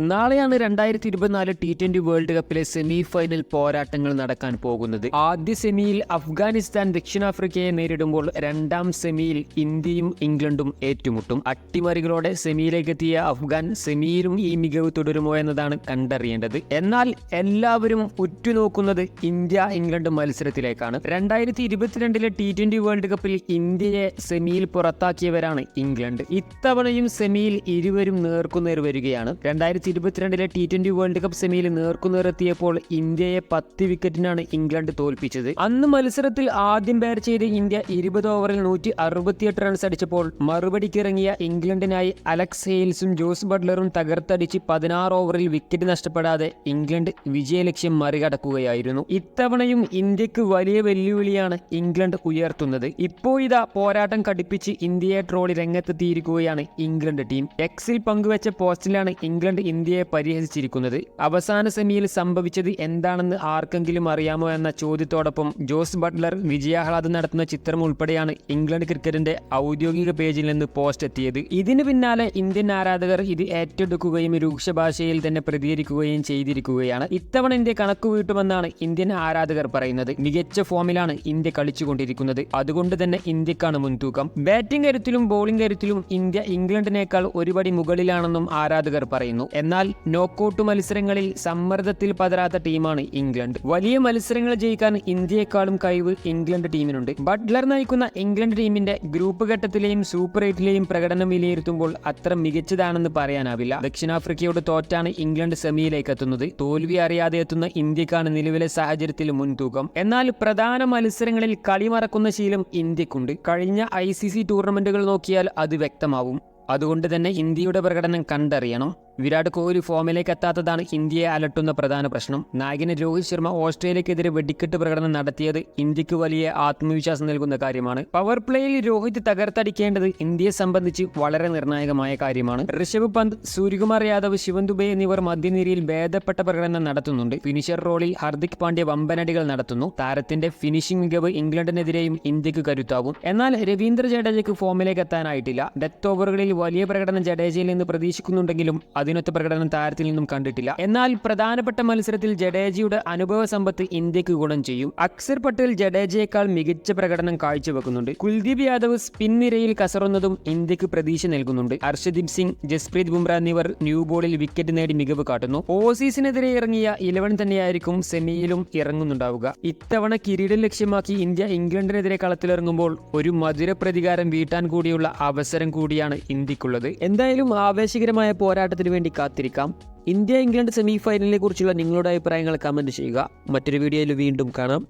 നാളെയാണ് രണ്ടായിരത്തി ഇരുപത്തിനാല് ടി ട്വന്റി വേൾഡ് കപ്പിലെ സെമി ഫൈനൽ പോരാട്ടങ്ങൾ നടക്കാൻ പോകുന്നത്. ആദ്യ സെമിയിൽ അഫ്ഗാനിസ്ഥാൻ ദക്ഷിണാഫ്രിക്കയെ നേരിടുമ്പോൾ രണ്ടാം സെമിയിൽ ഇന്ത്യയും ഇംഗ്ലണ്ടും ഏറ്റുമുട്ടും. അട്ടിമറികളോടെ സെമിയിലേക്ക് എത്തിയ അഫ്ഗാൻ സെമിയിലും ഈ മികവ് തുടരുമോ എന്നതാണ് കണ്ടറിയേണ്ടത്. എന്നാൽ എല്ലാവരും ഉറ്റുനോക്കുന്നത് ഇന്ത്യ ഇംഗ്ലണ്ട് മത്സരത്തിലേക്കാണ്. രണ്ടായിരത്തി ഇരുപത്തിരണ്ടിലെ ടി ട്വന്റി വേൾഡ് കപ്പിൽ ഇന്ത്യയെ സെമിയിൽ പുറത്താക്കിയവരാണ് ഇംഗ്ലണ്ട്. ഇത്തവണയും സെമിയിൽ ഇരുവരും നേർക്കുനേർ വരികയാണ്. രണ്ടായിരത്തി ഇരുപത്തിരണ്ടിലെ ടി ട്വന്റി വേൾഡ് കപ്പ് സെമിയിൽ നേർക്കുനേരെത്തിയപ്പോൾ ഇന്ത്യയെ പത്ത് വിക്കറ്റിനാണ് ഇംഗ്ലണ്ട് തോൽപ്പിച്ചത്. അന്ന് മത്സരത്തിൽ ആദ്യം ബാറ്റ് ചെയ്ത് ഇന്ത്യ ഇരുപത് ഓവറിൽ നൂറ്റി അറുപത്തിയെട്ട് റൺസ് അടിച്ചപ്പോൾ മറുപടിക്കിറങ്ങിയ ഇംഗ്ലണ്ടിനായി അലക്സ് ഹെയിൽസും ജോസ് ബട്ട്ലറും തകർത്തടിച്ച് പതിനാറ് ഓവറിൽ വിക്കറ്റ് നഷ്ടപ്പെടാതെ ഇംഗ്ലണ്ട് വിജയലക്ഷ്യം മറികടക്കുകയായിരുന്നു. ഇത്തവണയും ഇന്ത്യയ്ക്ക് വലിയ വെല്ലുവിളിയാണ് ഇംഗ്ലണ്ട് ഉയർത്തുന്നത്. ഇപ്പോ ഇതാ പോരാട്ടം കടുപ്പിച്ച് ഇന്ത്യയെ ട്രോളി രംഗത്തെത്തിയിരിക്കുകയാണ് ഇംഗ്ലണ്ട് ടീം എക്സിൽ പങ്കുവച്ച പോസ്റ്റിലാണ് ഇംഗ്ലണ്ട് ഇന്ത്യയെ പരിഹസിച്ചിരിക്കുന്നത്? അവസാന സെമിയിൽ സംഭവിച്ചത് എന്താണെന്ന് ആർക്കെങ്കിലും അറിയാമോ എന്ന ചോദ്യത്തോടൊപ്പം ജോസ് ബട്ട്ലർ വിജയാഹ്ലാദം നടത്തുന്ന ചിത്രം ഉൾപ്പെടെയാണ് ഇംഗ്ലണ്ട് ക്രിക്കറ്റിന്റെ ഔദ്യോഗിക പേജിൽ നിന്ന് പോസ്റ്റ് എത്തിയത്. ഇതിനു പിന്നാലെ ഇന്ത്യൻ ആരാധകർ ഇത് ഏറ്റെടുക്കുകയും രൂക്ഷ ഭാഷയിൽ തന്നെ പ്രതികരിക്കുകയും ചെയ്തിരിക്കുകയാണ്. ഇത്തവണ ഇന്ത്യ കണക്ക് വീട്ടുമെന്നാണ് ഇന്ത്യൻ ആരാധകർ പറയുന്നത്. മികച്ച ഫോമിലാണ് ഇന്ത്യ കളിച്ചുകൊണ്ടിരിക്കുന്നത്. അതുകൊണ്ട് തന്നെ ഇന്ത്യക്കാണ് മുൻതൂക്കം. ബാറ്റിംഗ് കരുത്തിലും ബോളിംഗ് കരുത്തിലും ഇന്ത്യ ഇംഗ്ലണ്ടിനേക്കാൾ ഒരുപടി മുകളിലാണെന്നും ആരാധകർ പറയുന്നു. എന്നാൽ നോക്കൌട്ട് മത്സരങ്ങളിൽ സമ്മർദ്ദത്തിൽ പതരാത്ത ടീമാണ് ഇംഗ്ലണ്ട്. വലിയ മത്സരങ്ങൾ ജയിക്കാൻ ഇന്ത്യയെക്കാളും കഴിവ് ഇംഗ്ലണ്ട് ടീമിനുണ്ട്. ബട്ട്ലർ നയിക്കുന്ന ഇംഗ്ലണ്ട് ടീമിന്റെ ഗ്രൂപ്പ് ഘട്ടത്തിലെയും സൂപ്പർ എയ്റ്റിലെയും പ്രകടനം വിലയിരുത്തുമ്പോൾ അത്ര മികച്ചതാണെന്ന് പറയാനാവില്ല. ദക്ഷിണാഫ്രിക്കയോട് തോറ്റാണ് ഇംഗ്ലണ്ട് സെമിയിലേക്ക് എത്തുന്നത്. തോൽവി അറിയാതെ എത്തുന്ന ഇന്ത്യക്കാണ് നിലവിലെ സാഹചര്യത്തിൽ മുൻതൂക്കം. എന്നാൽ പ്രധാന മത്സരങ്ങളിൽ കളി മറക്കുന്ന ശീലം ഇന്ത്യക്കുണ്ട്. കഴിഞ്ഞ ഐ സി സി ടൂർണമെന്റുകൾ നോക്കിയാൽ അത് വ്യക്തമാവും. അതുകൊണ്ട് തന്നെ ഇന്ത്യയുടെ പ്രകടനം കണ്ടറിയണം. വിരാട് കോഹ്ലി ഫോമിലേക്ക് എത്താത്തതാണ് ഇന്ത്യയെ അലട്ടുന്ന പ്രധാന പ്രശ്നം. നായകന് രോഹിത് ശർമ്മ ഓസ്ട്രേലിയക്കെതിരെ വെടിക്കെട്ട് പ്രകടനം നടത്തിയത് ഇന്ത്യയ്ക്ക് വലിയ ആത്മവിശ്വാസം നൽകുന്ന കാര്യമാണ്. പവർ പ്ലേയിൽ രോഹിത് തകർത്തടിക്കേണ്ടത് ഇന്ത്യയെ സംബന്ധിച്ച് വളരെ നിർണായകമായ കാര്യമാണ്. ഋഷഭ് പന്ത് സൂര്യകുമാർ യാദവ് ശിവൻ ദുബെ എന്നിവർ മധ്യനിരയിൽ ഭേദപ്പെട്ട പ്രകടനം നടത്തുന്നുണ്ട്. ഫിനിഷർ റോളിൽ ഹർദിക് പാണ്ഡ്യ വമ്പനടികൾ നടത്തുന്നു. താരത്തിന്റെ ഫിനിഷിംഗ് മികവ് ഇംഗ്ലണ്ടിനെതിരെയും ഇന്ത്യയ്ക്ക് കരുത്താവും. എന്നാൽ രവീന്ദ്ര ജഡേജയ്ക്ക് ഫോമിലേക്ക് എത്താനായിട്ടില്ല. ഡെത്ത് ഓവറുകളിൽ വലിയ പ്രകടനം ജഡേജയിൽ നിന്ന് പ്രതീക്ഷിക്കുന്നുണ്ടെങ്കിലും അതിനൊത്ത പ്രകടനം താരത്തിൽ നിന്നും കണ്ടിട്ടില്ല. എന്നാൽ പ്രധാനപ്പെട്ട മത്സരത്തിൽ ജഡേജയുടെ അനുഭവ സമ്പത്ത് ഇന്ത്യയ്ക്ക് ഗുണം ചെയ്യും. അക്സർ പട്ടേൽ ജഡേജയേക്കാൾ മികച്ച പ്രകടനം കാഴ്ചവെക്കുന്നുണ്ട്. കുൽദീപ് യാദവ് സ്പിൻ നിരയിൽ കസറുന്നതും ഇന്ത്യയ്ക്ക് പ്രതീക്ഷ നൽകുന്നുണ്ട്. അർഷദീപ് സിംഗ് ജസ്പ്രീത് ബുംറ എന്നിവർ ന്യൂ ബോളിൽ വിക്കറ്റ് നേടി മികവ് കാട്ടുന്നു. ഓസീസിനെതിരെ ഇറങ്ങിയ ഇലവൻ തന്നെയായിരിക്കും സെമിയിലും ഇറങ്ങുന്നുണ്ടാവുക. ഇത്തവണ കിരീടം ലക്ഷ്യമാക്കി ഇന്ത്യ ഇംഗ്ലണ്ടിനെതിരെ കളത്തിലിറങ്ങുമ്പോൾ ഒരു മധുര പ്രതികാരം വീട്ടാൻ കൂടിയുള്ള അവസരം കൂടിയാണ് ഇന്ത്യക്കുള്ളത്. എന്തായാലും ആവേശകരമായ പോരാട്ടത്തിന് വേണ്ടി കാത്തിരിക്കാം. ഇന്ത്യ ഇംഗ്ലണ്ട് സെമി ഫൈനലിനെ കുറിച്ചുള്ള നിങ്ങളുടെ അഭിപ്രായങ്ങൾ കമന്റ് ചെയ്യുക. മറ്റൊരു വീഡിയോയിൽ വീണ്ടും കാണാം.